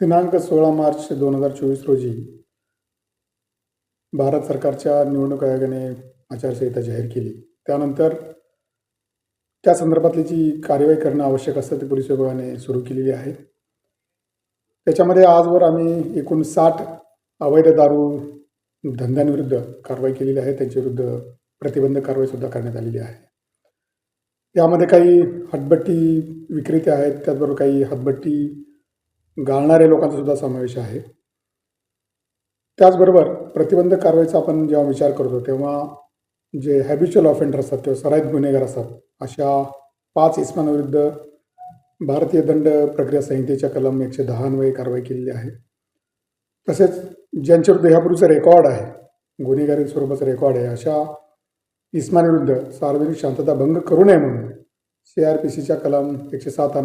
दिनांक सोळा मार्च दोन हजार चोवीस रोजी भारत सरकारच्या निवडणूक आयोगाने आचारसंहिता जाहीर केली. त्यानंतर त्या संदर्भातली जी कार्यवाही करणं आवश्यक असतं ती पोलीस विभागाने सुरू केलेली आहे. त्याच्यामध्ये आजवर आम्ही एकूण साठ अवैध दारू धंद्यांविरुद्ध कारवाई केलेली आहे. त्यांच्याविरुद्ध प्रतिबंधक कारवाईसुद्धा करण्यात आलेली आहे. यामध्ये काही हटबट्टी विक्रेते आहेत त्याचबरोबर काही हतबट्टी गाळणाऱ्या लोकांचा सुद्धा समावेश आहे. त्याचबरोबर प्रतिबंधक कारवाईचा आपण जेव्हा विचार करतो तेव्हा जे हॅबिच्युअल ऑफेंडर असतात किंवा सराईत गुन्हेगार असतात अशा पाच इस्मांविरुद्ध भारतीय दंड प्रक्रिया संहितेच्या कलम एकशे दहान्वये कारवाई केलेली आहे. तसेच ज्यांच्याविरुद्ध ह्यापूर्वीचं रेकॉर्ड आहे गुन्हेगारी स्वरूपाचं रेकॉर्ड आहे अशा इस्मांविरुद्ध सार्वजनिक शांतता भंग करू नये म्हणून सी आर पी सीच्या कलम एकशे सात